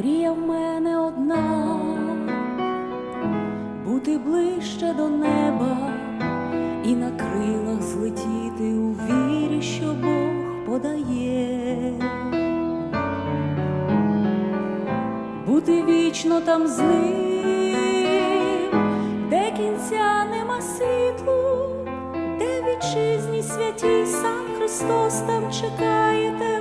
мрія в мене одна, бути ближче до неба і на крилах злетіти у вірі, що Бог подає, бути вічно там з ним, де кінця нема світлу, де вітчизні святій сам Христос там чекає тебе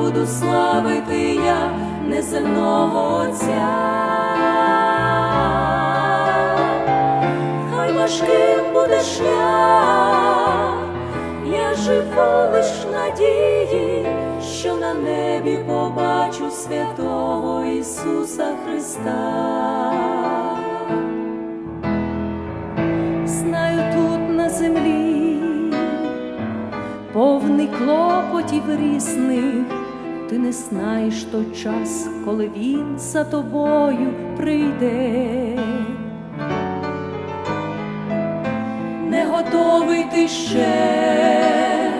буду славити я неземного Отця. Хай важким буде шлях, я живу лиш надії, що на небі побачу святого Ісуса Христа. Землі, повний клопотів різних, ти не знаєш той час, коли він за тобою прийде. Не готовий ти ще,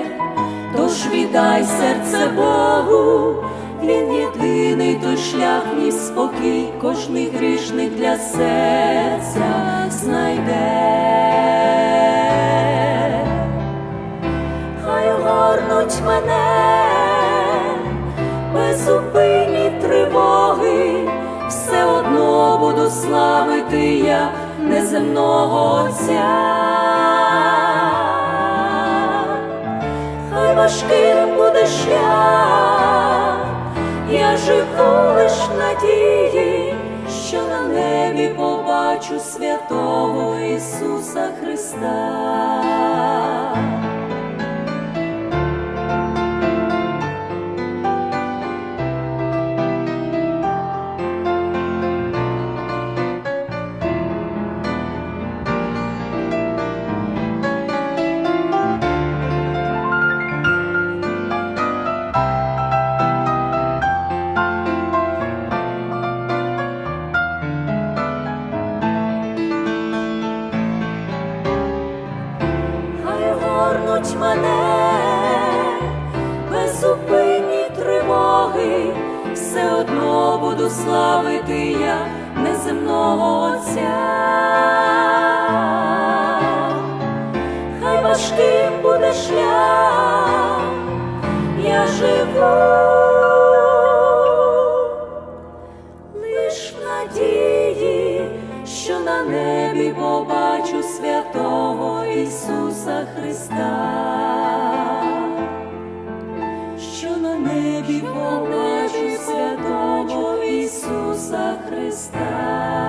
тож віддай серце Богу, він єдиний той шлях, мій спокій, кожний грішник для серця знайде. Хай горнуть мене буду славити я неземного Отця. Хай важким буде шлях, я живу лиш надії, що на небі побачу святого Ісуса Христа. Мене. Безупинні тривоги, все одно буду славити я неземного Отця. Хай важким буде шлях, я живу. Надії, що на небі побачу святого Ісуса Христа, що на небі побачу святого Ісуса Христа.